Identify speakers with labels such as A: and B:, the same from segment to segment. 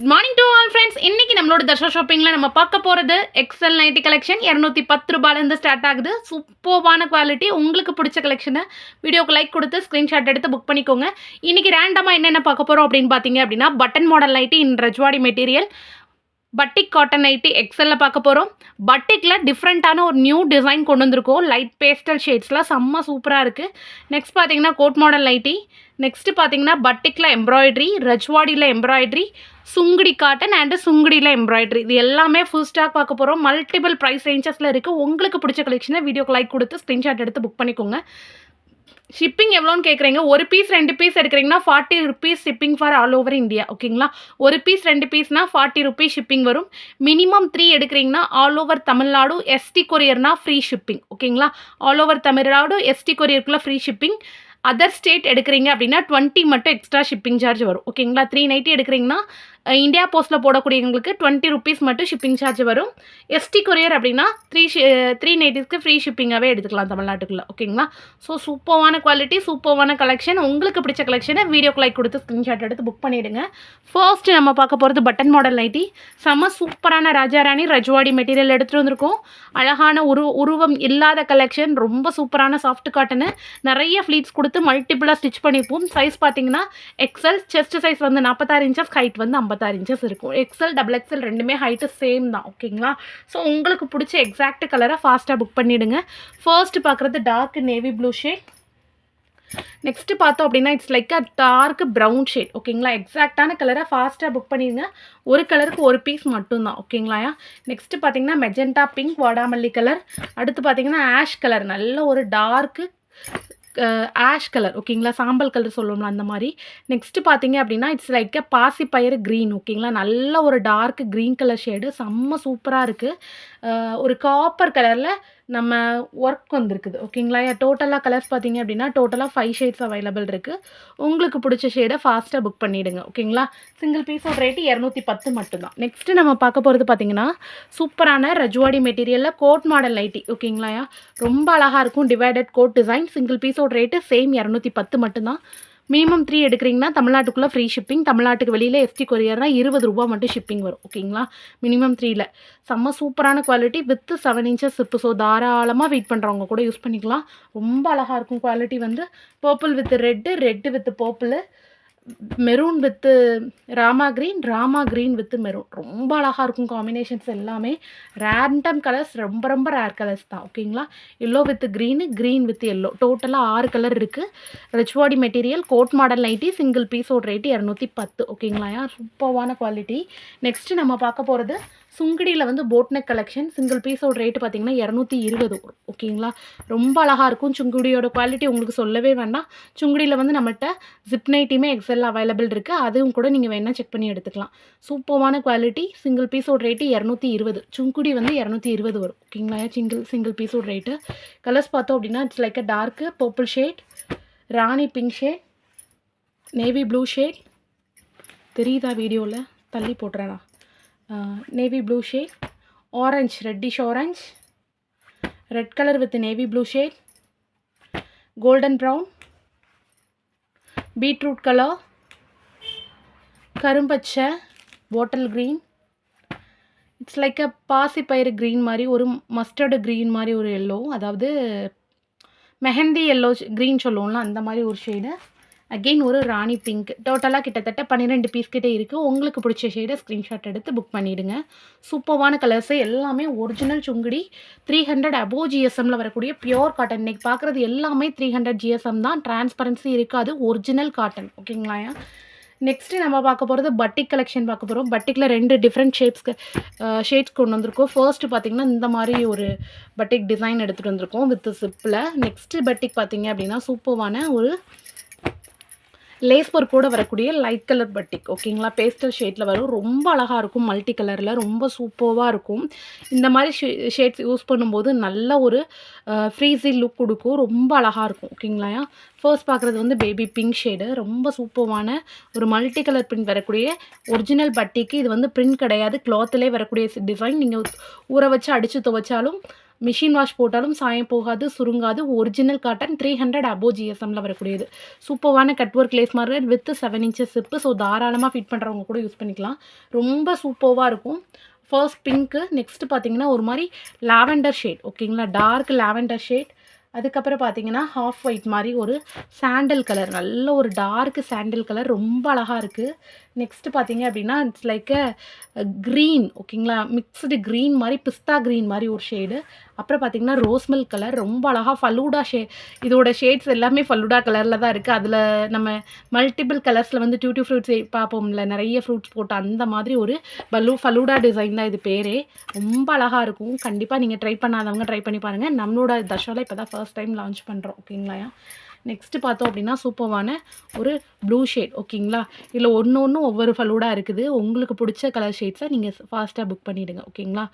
A: Morning to all friends இன்னைக்கு நம்மளோட தர்ஷா ஷாப்பிங்கில் நம்ம பார்க்க போகிறது எக்ஸல் நைட்டி கலெக்ஷன் இரநூத்தி பத்து ரூபாயிலேருந்து ஸ்டார்ட் ஆகுது. சூப்பர்வான குவாலிட்டி உங்களுக்கு பிடிச்ச கலெக்ஷனை வீடியோக்கு லைக் கொடுத்து ஸ்க்ரீன்ஷாட் எடுத்து புக் பண்ணிக்கோங்க. இன்னைக்கு ரேண்டமாக என்னென்ன பார்க்க போகிறோம் அப்படின்னு பார்த்தீங்க அப்படின்னா button model nighty in Rajwadi material batik cotton nighty எக்ஸலில் பார்க்க போகிறோம் பட்டிக்கில் டிஃப்ரெண்ட்டான ஒரு நியூ டிசைன் கொண்டு வந்திருக்கோம். லைட் பேஸ்டல் ஷேட்ஸ்லாம் செம்ம சூப்பராக இருக்குது நெக்ஸ்ட் பார்த்தீங்கன்னா கோட் மாடல் நைட்டி நெக்ஸ்ட்டு பார்த்தீங்கன்னா பட்டிக்கில் எம்ப்ராய்டரி ரஜ்வாடியில் எம்ப்ராய்டரி சுங்குடி காட்டன் அண்டு சுங்குடியில் எம்ப்ராய்டரி இது எல்லாமே ஃபுல் ஸ்டாக் பார்க்க போகிறோம் மல்டிபிள் ப்ரைஸ் ரேஞ்சஸில் இருக்குது உங்களுக்கு பிடிச்ச கலெக்ஷனை வீடியோக்கு லைக் கொடுத்து ஸ்க்ரீன்ஷாட் எடுத்து புக் பண்ணிக்கோங்க. ஷிப்பிங் எவ்வளோன்னு கேட்குறீங்க ஒரு பீஸ் ரெண்டு பீஸ் எடுக்கிறீங்கன்னா forty rupees shipping for all over India ஓகேங்களா ஒரு பீஸ் ரெண்டு பீஸ்னா ஃபார்ட்டி ருபீஸ் ஷிப்பிங் வரும். மினிமம் த்ரீ எடுக்கிறீங்கன்னா ஆல் ஓவர் தமிழ்நாடு எஸ்டி கொரியர்னா ஃப்ரீ ஷிப்பிங் ஓகேங்களா ஆல் ஓவர் தமிழ்நாடு எஸ்டி கொரியருக்குள்ள ஃப்ரீ ஷிப்பிங் அதர் ஸ்டேட் எடுக்கிறீங்க அப்படின்னா டுவெண்ட்டி மட்டும் எக்ஸ்ட்ரா ஷிப்பிங் சார்ஜ் வரும் ஓகேங்களா த்ரீ நைட்டி எடுக்கிறீங்கன்னா இந்தியா போஸ்ட்டில் போடக்கூடியவங்களுக்கு டுவெண்ட்டி ருபீஸ் மட்டும் ஷிப்பிங் சார்ஜ் வரும். எஸ்டி கொரியர் அப்படின்னா த்ரீ த்ரீ நைட்டிஸ்க்கு ஃப்ரீ ஷிப்பிங்காகவே எடுத்துக்கலாம் தமிழ்நாட்டுக்குள்ளே. ஓகேங்களா ஸோ சூப்பர்வான குவாலிட்டி சூப்பர்வான கலெக்ஷன் உங்களுக்கு பிடிச்ச கலெக்ஷனை வீடியோக்கு லைக் கொடுத்து ஸ்க்ரீன்ஷாட் எடுத்து புக் பண்ணிவிடுங்க ஃபர்ஸ்ட் நம்ம பார்க்க போகிறது பட்டன் மாடல் நைட்டி செம்ம சூப்பரான ராஜாராணி ரஜ்வாடி மெட்டீரியல் எடுத்துகிட்டு வந்திருக்கோம். அழகான உரு உருவம் இல்லாத கலெக்ஷன் ரொம்ப சூப்பரான சாஃப்ட் காட்டனு நிறைய ஃப்ளீட்ஸ் கொடுத்து மல்டிபிளாக ஸ்டிச் பண்ணிப்போம் சைஸ் பார்த்தீங்கன்னா எக்ஸல் செஸ்ட் சைஸ் வந்து நாற்பத்தாறு இன்ச்சஸ் ஹைட் வந்து ஐம்பத்தாறு இன்ச்சஸ் இருக்கும். எக்ஸல் டபுள் எக்ஸல் ரெண்டுமே ஹைட்டு சேம் தான் ஓகேங்களா ஸோ உங்களுக்கு பிடிச்ச எக்ஸாக்ட் கலரை ஃபாஸ்ட்டாக புக் பண்ணிவிடுங்க ஃபர்ஸ்ட் பார்க்குறது dark navy blue shade next பார்த்தோம் அப்படின்னா it's like a dark brown shade ஓகேங்களா எக்ஸாக்டான கலரை ஃபாஸ்ட்டாக புக் பண்ணிடுங்க. ஒரு கலருக்கு ஒரு பீஸ் மட்டும்தான் ஓகேங்களா நெக்ஸ்ட்டு பார்த்தீங்கன்னா மெஜெண்டா பிங்க் வாடாமல்லி கலர் அடுத்து பார்த்தீங்கன்னா ஆஷ் கலர் நல்ல ஒரு டார்க்கு ஆஷ் கலர் ஓகேங்களா சாம்பல் கலர் சொல்லுவோம்ல அந்த மாதிரி. நெக்ஸ்ட்டு பார்த்தீங்க அப்படின்னா இட்ஸ் லைக் பாசி பாசிப்பயிறு க்ரீன் ஓகேங்களா நல்ல ஒரு டார்க் க்ரீன் கலர் ஷேடு செம்ம சூப்பராக இருக்குது ஒரு காப்பர் கலரில் நம்ம ஒர்க் வந்திருக்குது ஓகேங்களா டோட்டலாக கலர்ஸ் பார்த்தீங்க அப்படின்னா டோட்டலாக ஃபைவ் ஷேட்ஸ் அவைலபிள் இருக்குது உங்களுக்கு பிடிச்ச ஷேடை ஃபாஸ்ட்டாக புக் பண்ணிவிடுங்க ஓகேங்களா சிங்கிள் பீஸோட ரேட்டு இரநூத்தி பத்து மட்டும்தான். நெக்ஸ்ட்டு நம்ம பார்க்க போகிறது பார்த்தீங்கன்னா சூப்பரான ரஜ்வாடி மெட்டீரியலில் கோட் மாடல் நைட்டி ஓகேங்களா ரொம்ப அழகாக இருக்கும் டிவைடட் கோட் டிசைன் சிங்கிள் பீஸோட ரேட்டு சேம் இரநூத்தி பத்து மட்டும்தான். மினிமம் த்ரீ எடுக்கிறீங்கன்னா தமிழ்நாட்டுக்குள்ளே ஃப்ரீ ஷிப்பிங் தமிழ்நாட்டுக்கு வெளியில் எஸ்டி கொரியர்னா இருபது ரூபா மட்டும் ஷிப்பிங் வரும் ஓகேங்களா மினிமம் த்ரீல செம்ம சூப்பரான quality with seven inches zip so தாராளமாக வெயிட் பண்ணுறவங்க கூட யூஸ் பண்ணிக்கலாம். ரொம்ப அழகாக இருக்கும் குவாலிட்டி வந்து. Purple with red red with purple maroon with Rama green Rama green with maroon ரொம்ப அழகாக இருக்கும் காம்பினேஷன்ஸ் எல்லாமே. ரேண்டம் கலர்ஸ் ரொம்ப ரொம்ப ரேர் கலர்ஸ் தான் ஓகேங்களா yellow with green green with yellow டோட்டலாக ஆறு கலர் இருக்குது ரிச்வாடி material coat model nighty single பீஸோட ரேட்டு இரநூத்தி பத்து ஓகேங்களா சூப்பர்வான குவாலிட்டி நெக்ஸ்ட்டு நம்ம பார்க்க போகிறது சுங்கடியில் வந்து போட்னெக் கலெக்ஷன் சிங்கிள் பீஸோட ரேட்டு பார்த்தீங்கன்னா இரநூத்தி இருபது. ஓகேங்களா? ரொம்ப அழகாக இருக்கும். சுங்குடியோட குவாலிட்டி உங்களுக்கு சொல்லவே வேண்டாம். சுங்குடியில் வந்து நம்மகிட்ட ஜிப் நைட்டியுமே எக்ஸல் அவைலபிள் இருக்குது அதுவும் கூட நீங்கள் வேணால் செக் பண்ணி எடுத்துக்கலாம். சூப்பர்வான குவாலிட்டி சிங்கிள் பீஸோட ரேட்டு இரநூத்தி இருபது. சுங்குடி வந்து இரநூத்தி இருபது வரும். ஓகேங்களா? சிங்கிள் சிங்கிள் பீஸோட ரேட்டு கலர்ஸ் பார்த்தோம் அப்படின்னா it's like a dark purple shade rani pink shade navy blue shade தெரியுதா வீடியோவில் தள்ளி போட்டுறேனா? Navy blue shade orange reddish orange red colour with navy blue shade golden brown beetroot colour கரும்பச்சை bottle green it's like a பாசிப்பயிறு green மாதிரி ஒரு mustard green மாதிரி ஒரு yellow அதாவது mehndi yellow green சொல்லுவோம்ல அந்த மாதிரி ஒரு ஷேடு அகெயின் ஒரு ராணி பிங்க் டோட்டலாக கிட்டத்தட்ட பன்னிரெண்டு பீஸ் கிட்டே இருக்குது உங்களுக்கு பிடிச்ச ஷேடை ஸ்க்ரீன்ஷாட் எடுத்து புக் பண்ணிவிடுங்க சூப்பர்வான கலர்ஸு எல்லாமே original Sungudi three hundred above ஜிஎஸ்எம்மில் வரக்கூடிய பியோர் காட்டன் இன்றைக்கி பார்க்குறது எல்லாமே த்ரீ ஹண்ட்ரட் ஜிஎஸ்எம் தான். டிரான்ஸ்பரன்சி இருக்காது. ஒரிஜினல் காட்டன் ஓகேங்களா நெக்ஸ்ட்டு நம்ம பார்க்க போகிறது பட்டிக் கலெக்ஷன் பார்க்க போகிறோம் பட்டிக்கில் ரெண்டு டிஃப்ரெண்ட் ஷேப்ஸ்க்கு ஷேட்ஸ் கொண்டு வந்திருக்கோம். ஃபர்ஸ்ட்டு பார்த்தீங்கன்னா இந்த மாதிரி ஒரு பட்டிக் டிசைன் எடுத்துகிட்டு வந்திருக்கோம். வித் சிப்பில் நெக்ஸ்ட்டு பட்டிக் பார்த்திங்க அப்படின்னா சூப்பர்வான ஒரு லேஸ் ஒர்க் கூட வரக்கூடிய லைட் கலர் பட்டிக் ஓகேங்களா பேஸ்டல் ஷேட்டில் வரும். ரொம்ப அழகாக இருக்கும் மல்டி கலரில் ரொம்ப சூப்பர்வாக இருக்கும். இந்த மாதிரி ஷே ஷேட்ஸ் யூஸ் பண்ணும்போது நல்ல ஒரு ஃப்ரீஸி லுக் கொடுக்கும். ரொம்ப அழகாக இருக்கும் ஓகேங்களா ஃபர்ஸ்ட் பார்க்குறது வந்து பேபி பிங்க் ஷேடு ரொம்ப சூப்பர்வான ஒரு மல்டி கலர் பிரிண்ட் வரக்கூடிய ஒரிஜினல் பட்டிக்கு இது வந்து பிரிண்ட் கிடையாது. கிளாத்திலே வரக்கூடிய டிசைன் நீங்கள் ஊற வச்சு அடித்து துவைச்சாலும் மிஷின் வாஷ் போட்டாலும் சாயம் போகாது சுருங்காது. Original cotton three hundred above ஜிஎஸ்எம்மில் வரக்கூடியது. சூப்பரான கட் ஒர்க் லேஸ் மாதிரி with seven inches zip so தாராளமாக ஃபிட் பண்ணுறவங்க கூட யூஸ் பண்ணிக்கலாம். ரொம்ப சூப்பராக இருக்கும். ஃபர்ஸ்ட் பிங்க்கு நெக்ஸ்ட்டு பார்த்தீங்கன்னா ஒரு மாதிரி லாவெண்டர் ஷேட் ஓகேங்களா டார்க் லாவெண்டர் ஷேட் அதுக்கப்புறம் பார்த்தீங்கன்னா ஹாஃப் ஒயிட் மாதிரி ஒரு சாண்டல் கலர் நல்ல ஒரு டார்க் சாண்டல் கலர் ரொம்ப அழகாக இருக்குது நெக்ஸ்ட்டு பார்த்தீங்க அப்படின்னா இட்ஸ் லைக் அ க்ரீன் ஓகேங்களா மிக்ஸ்டு க்ரீன் மாதிரி பிஸ்தா க்ரீன் மாதிரி ஒரு ஷேடு அப்புறம் பார்த்தீங்கன்னா ரோஸ் மில்க் கலர் ரொம்ப அழகாக ஃபலூடா ஷே இதோட ஷேட்ஸ் எல்லாமே ஃபலூடா கலரில் தான் இருக்குது அதில் நம்ம மல்டிபிள் கலர்ஸில் வந்து டியூட்டி ஃப்ரூட்ஸ் பார்ப்போம்ல நிறைய ஃப்ரூட்ஸ் போட்டு அந்த மாதிரி ஒரு பலூ ஃபலூடா டிசைன் தான் இது பேரே. ரொம்ப அழகாக இருக்கும். கண்டிப்பாக நீங்கள் ட்ரை பண்ணாதவங்க ட்ரை பண்ணி பாருங்கள் நம்மளோட தஷாவில் இப்போ தான் ஃபர்ஸ்ட் டைம் லான்ச் பண்ணுறோம் ஓகேங்களா நெக்ஸ்ட்டு பார்த்தோம் அப்படின்னா சூப்பர்வான ஒரு ப்ளூ ஷேட் ஓகேங்களா இதில் ஒன்று ஒன்றும் ஒவ்வொரு ஃபலூடாக இருக்குது. உங்களுக்கு பிடிச்ச கலர் ஷேட்ஸை நீங்கள் ஃபாஸ்ட்டாக புக் பண்ணிவிடுங்க ஓகேங்களா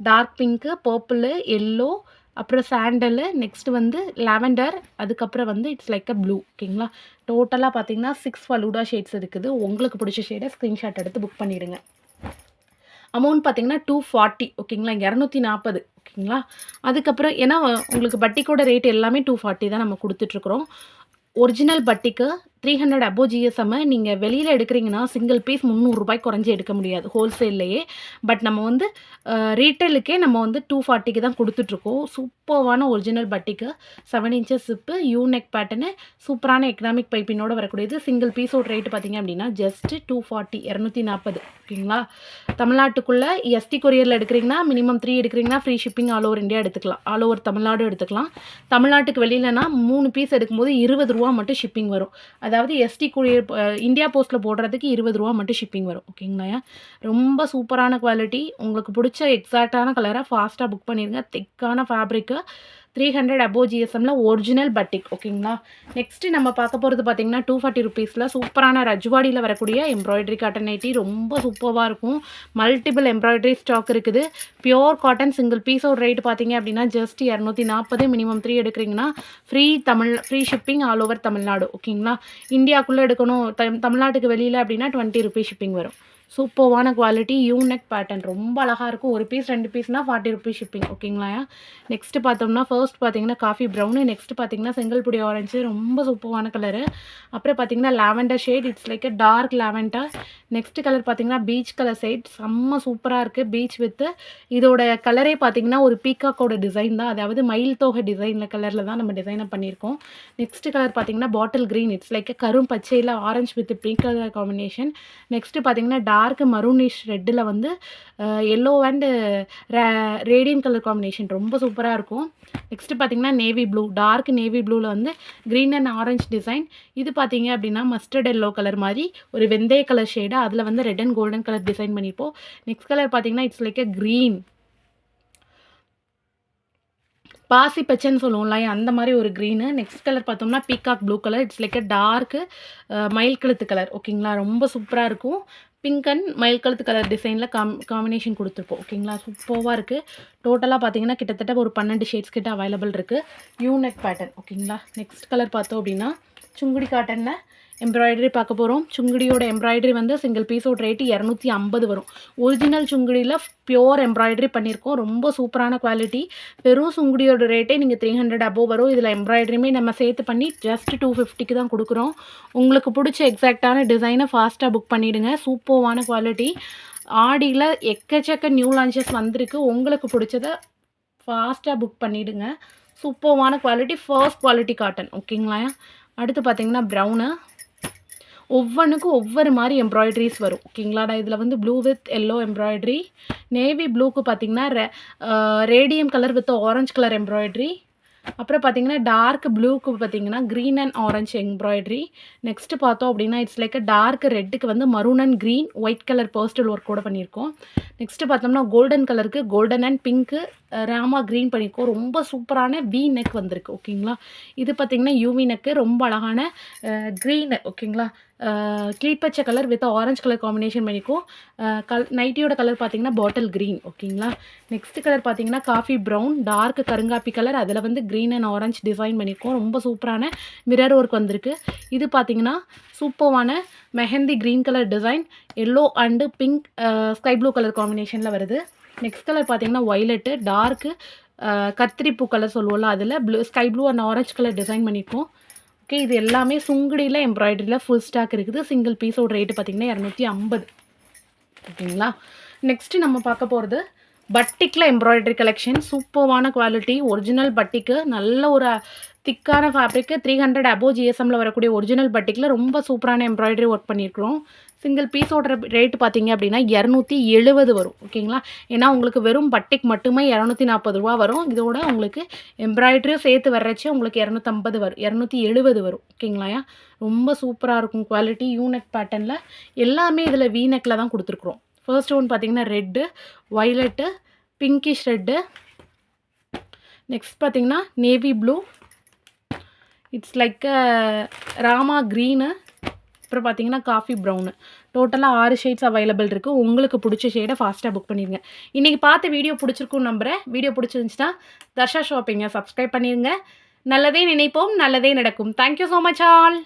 A: டார்க் பிங்க்கு பர்பிளு எல்லோ அப்புறம் சாண்டலு நெக்ஸ்ட் வந்து லாவெண்டர் அதுக்கப்புறம் வந்து இட்ஸ் லைக் அ ப்ளூ ஓகேங்களா டோட்டலாக பார்த்தீங்கன்னா சிக்ஸ் ஃபலூடா ஷேட்ஸ் இருக்குது. உங்களுக்கு பிடிச்ச ஷேடை ஸ்க்ரீன்ஷாட் எடுத்து புக் பண்ணிவிடுங்க அமௌண்ட் பார்த்தீங்கன்னா டூ ஃபார்ட்டி ஓகேங்களா இரநூத்தி நாற்பது ஓகேங்களா அதுக்கப்புறம் ஏன்னா உங்களுக்கு பட்டிக்கோட ரேட் எல்லாமே டூ ஃபார்ட்டி தான் நம்ம கொடுத்துட்ருக்குறோம் original batik three hundred above ஜிஎஸ்எம்மை நீங்கள் வெளியில் எடுக்கிறீங்கன்னா சிங்கிள் பீஸ் முந்நூறுரூபாய் குறைஞ்சி எடுக்க முடியாது ஹோல்சேல்லையே பட் நம்ம வந்து ரீட்டைலுக்கே நம்ம வந்து டூ ஃபார்ட்டிக்கு தான் கொடுத்துட்ருக்கோம். சூப்பர்வான original batik seven inches zip unique pattern சூப்பரான எக்கனாமிக் பைப்பினோட வரக்கூடியது. சிங்கிள் பீஸோட ரேட்டு பார்த்தீங்க அப்படின்னா ஜஸ்ட்டு டூ ஃபார்ட்டி இரநூத்தி நாற்பது ஓகேங்களா? தமிழ்நாட்டுக்குள்ளே எஸ்டி கொரியரில் எடுக்கிறீங்கன்னா மினிமம் த்ரீ எடுக்கிறீங்கன்னா free shipping all over India எடுத்துக்கலாம். ஆல் ஓவர் தமிழ்நாடு எடுத்துக்கலாம். தமிழ்நாட்டுக்கு வெளியிலனா மூணு பீஸ் எடுக்கும்போது இருபது ரூபா மட்டும் ஷிப்பிங் வரும். அதாவது எஸ்டி கொரியர் இந்தியா போஸ்ட்டில் போடுறதுக்கு இருபது ரூபா மட்டும் ஷிப்பிங் வரும். ஓகேங்களா ரொம்ப சூப்பரான குவாலிட்டி உங்களுக்கு பிடிச்ச எக்ஸாக்டான கலரை ஃபாஸ்ட்டாக புக் பண்ணிடுங்க திக்கான ஃபேப்ரிக்கு த்ரீ ஹண்ட்ரட் அபோ ஜிஎஸ்எம்மில் ஒரிஜினல் பட்டிக் ஓகேங்களா நெக்ஸ்ட்டு நம்ம பார்க்க போகிறது பார்த்தீங்கன்னா டூ ஃபார்ட்டி ருபீஸில் சூப்பரான ரஜ்வாடியில் வரக்கூடிய எம்ப்ராய்டரி காட்டன் நைட்டி ரொம்ப சூப்பராக இருக்கும். மல்டிபிள் எம்ப்ராய்டரி ஸ்டாக் இருக்குது. பியோர் காட்டன் சிங்கிள் பீஸோட ரேட் பார்த்தீங்க அப்படின்னா ஜஸ்ட் இரநூத்தி நாற்பது மினிமம் த்ரீ எடுக்கிறீங்கன்னா free Tamil free shipping all over Tamil Nadu ஓகேங்களா இந்தியாவுக்குள்ளே எடுக்கணும் தமிழ்நாட்டுக்கு வெளியில் அப்படின்னா டுவெண்ட்டி ருபீஸ் ஷிப்பிங் வரும். சூப்பர்வான குவாலிட்டி யூனெக் பேட்டர்ன் ரொம்ப அழகாக இருக்கும். ஒரு பீஸ் ரெண்டு பீஸ்னால் ஃபார்ட்டி ருபீஸ் ஷிப்பிங் ஓகேங்களா? நெக்ஸ்ட்டு பார்த்தோம்னா ஃபர்ஸ்ட் பார்த்தீங்கன்னா காஃபி ப்ரௌனு நெக்ஸ்ட் பார்த்தீங்கன்னா செங்கல் புடி ஆரஞ்சு ரொம்ப சூப்பரான கலரு அப்புறம் பார்த்தீங்கன்னா lavender shade it's like a dark lavender next colour பார்த்தீங்கன்னா பீச் கலர் ஷேட் செம்ம சூப்பராக இருக்குது பீச் வித்து இதோட கலரே பார்த்தீங்கன்னா ஒரு பீக்காக்கோட டிசைன் தான். அதாவது மயில் தோகை டிசைனில் கலரில் தான் நம்ம டிசைனை பண்ணியிருக்கோம். நெக்ஸ்ட் கலர் பார்த்தீங்கன்னா பாட்டில் க்ரீன் இட்ஸ் லைக் கரும் பச்சையில் orange with pink colour combination next பார்த்தீங்கன்னா டார்க் மரூனிஷ் ரெட்டில் வந்து yellow and radium colour combination ரொம்ப சூப்பராக இருக்கும். நெக்ஸ்ட்டு பார்த்தீங்கன்னா நேவி ப்ளூ டார்க் நேவி ப்ளூவில் வந்து க்ரீன் அண்ட் ஆரஞ்ச் டிசைன் இது பார்த்தீங்க அப்படின்னா மஸ்டர்ட் எல்லோ கலர் மாதிரி ஒரு வெந்தய கலர் ஷேடு அதில் வந்து red and golden colour design பண்ணியிருப்போம். நெக்ஸ்ட் கலர் பார்த்தீங்கன்னா இட்ஸ் லைக் எ க்ரீன் பாசி பச்சைன்னு சொல்லுவோம்ல அந்த மாதிரி ஒரு க்ரீனு நெக்ஸ்ட் கலர் பார்த்தோம்னா peacock blue colour it's like a dark மயில் கழுத்து கலர் ஓகேங்களா ரொம்ப சூப்பராக இருக்கும். பிங்க் அண்ட் மயில் கழுத்து கலர் டிசைனில் காம் காம்பினேஷன் கொடுத்துருப்போம். ஓகேங்களா சூப்பராக இருக்குது டோட்டலாக பார்த்தீங்கன்னா கிட்டத்தட்ட ஒரு பன்னெண்டு ஷேட்ஸ் கிட்ட அவைலபிள் இருக்குது யூனெக் பேட்டர்ன் ஓகேங்களா நெக்ஸ்ட் கலர் பார்த்தோம் அப்படின்னா சுங்குடி காட்டனில் எம்ப்ராய்டரி பார்க்க போகிறோம் சுங்குடியோட எம்ப்ராய்டரி வந்து சிங்கிள் பீஸோட ரேட்டு இரநூத்தி ஐம்பது வரும். ஒரிஜினல் சுங்குடியில் பியோர் எம்ப்ராய்டரி பண்ணியிருக்கோம் ரொம்ப சூப்பரான குவாலிட்டி வெறும் சுங்குடியோட ரேட்டே நீங்கள் த்ரீ ஹண்ட்ரட் அபோவ் வரும். இதில் எம்ப்ராய்டரியுமே நம்ம சேர்த்து பண்ணி ஜஸ்ட் டூ ஃபிஃப்டிக்கு தான் கொடுக்குறோம். உங்களுக்கு பிடிச்ச எக்ஸாக்டான டிசைனை ஃபாஸ்ட்டாக புக் பண்ணிவிடுங்க சூப்பர்வான குவாலிட்டி ஆடியில் எக்கச்சக்க நியூ லான்ச்சஸ் வந்திருக்கு. உங்களுக்கு பிடிச்சத ஃபாஸ்ட்டாக புக் பண்ணிவிடுங்க சூப்பர்வான குவாலிட்டி ஃபர்ஸ்ட் குவாலிட்டி காட்டன் ஓகேங்களா அடுத்து பார்த்தீங்கன்னா ப்ரௌனு ஒவ்வொன்றுக்கும் ஒவ்வொரு மாதிரி எம்ப்ராய்டரிஸ் வரும். ஓகேங்களாடா இதில் வந்து blue with yellow embroidery navy ப்ளூக்கு பார்த்தீங்கன்னா ரே radium colour with orange colour embroidery அப்புறம் பார்த்தீங்கன்னா டார்க் ப்ளூக்கு பார்த்தீங்கன்னா green and orange embroidery next பார்த்தோம் அப்படின்னா இட்ஸ் லைக் டார்க் ரெட்டுக்கு வந்து maroon and green white colour பர்ஸ்டல் work கூட பண்ணியிருக்கோம். நெக்ஸ்ட்டு பார்த்தோம்னா கோல்டன் கலருக்கு golden and pink rama green பண்ணியிருக்கோம். ரொம்ப சூப்பரான வி நெக் வந்திருக்கு ஓகேங்களா? இது பார்த்தீங்கன்னா யூவி நெக்கு ரொம்ப அழகான க்ரீன் ஓகேங்களா? கிளிப்பச்சை colour with orange colour combination பண்ணிக்கும் கல் நைட்டியோட கலர் பார்த்திங்கன்னா பாட்டில் க்ரீன் ஓகேங்களா? நெக்ஸ்ட் கலர் பார்த்திங்கன்னா காஃபி ப்ரௌன் டார்க் கருங்காப்பி கலர் அதில் வந்து க்ரீன் அண்ட் ஆரஞ்ச் டிசைன் பண்ணியிருக்கோம். ரொம்ப சூப்பரான மிரர் ஒர்க் வந்திருக்கு. இது பார்த்தீங்கன்னா சூப்பரான mehndi green colour design yellow and pink sky blue colour காம்பினேஷனில் வருது. நெக்ஸ்ட் கலர் பார்த்தீங்கன்னா ஒய்லெட்டு டார்க்கு கத்திரி பூ கலர் சொல்லுவோம்ல அதில் blue sky blue and orange colour design பண்ணியிருக்கோம் ஓகே இது எல்லாமே சுங்குடியில் எம்ப்ராய்டரியில் ஃபுல் ஸ்டாக் இருக்குது. சிங்கிள் பீஸோட ரேட்டு பார்த்தீங்கன்னா இரநூத்தி ஐம்பது. ஓகேங்களா? நெக்ஸ்ட்டு நம்ம பார்க்க போகிறது பட்டிக்கில் எம்ப்ராய்டரி கலெக்ஷன் சூப்பர்வான குவாலிட்டி ஒரிஜினல் பட்டிக்கு நல்ல ஒரு திக்கான ஃபேப்ரிக்கு த்ரீ ஹண்ட்ரட் அபோவ் ஜிஎஸ்எம்மில் வரக்கூடிய ஒரிஜினல் பட்டிக்கில் ரொம்ப சூப்பரான எம்ப்ராய்டரி ஒர்க் பண்ணியிருக்கிறோம். சிங்கிள் பீஸோட ரேட் பார்த்தீங்க அப்படின்னா இரநூத்தி எழுபது வரும். ஓகேங்களா ஏன்னா உங்களுக்கு வெறும் பட்டிக் மட்டுமே இரநூத்தி நாற்பது ரூபா வரும். இதோட உங்களுக்கு எம்ப்ராய்டரியும் சேர்த்து வர்றச்சு உங்களுக்கு இரநூத்தம்பது வரும். இரநூத்தி எழுபது வரும். ஓகேங்களா ரொம்ப சூப்பராக இருக்கும் குவாலிட்டி யூனெக் பேட்டர்னில் எல்லாமே இதில் வீநெக்கில் தான் கொடுத்துருக்குறோம். ஃபர்ஸ்ட் ஒன் பார்த்தீங்கன்னா red violet pinkish red next பார்த்தீங்கன்னா navy blue it's like rama green அப்புறம் பார்த்தீங்கன்னா காஃபி ப்ரௌனு டோட்டலாக ஆறு ஷேட்ஸ் அவைலபிள் இருக்குது உங்களுக்கு பிடிச்ச ஷேடை ஃபாஸ்ட்டாக புக் பண்ணிடுங்க. இன்றைக்கி பார்த்த வீடியோ பிடிச்சிருக்கும் நம்புகிறேன் வீடியோ பிடிச்சிருந்துச்சுன்னா தர்ஷா ஷாப்பிங்கை சப்ஸ்கிரைப் பண்ணிடுங்க. நல்லதே நினைப்போம் நல்லதே நடக்கும். Thank you so much all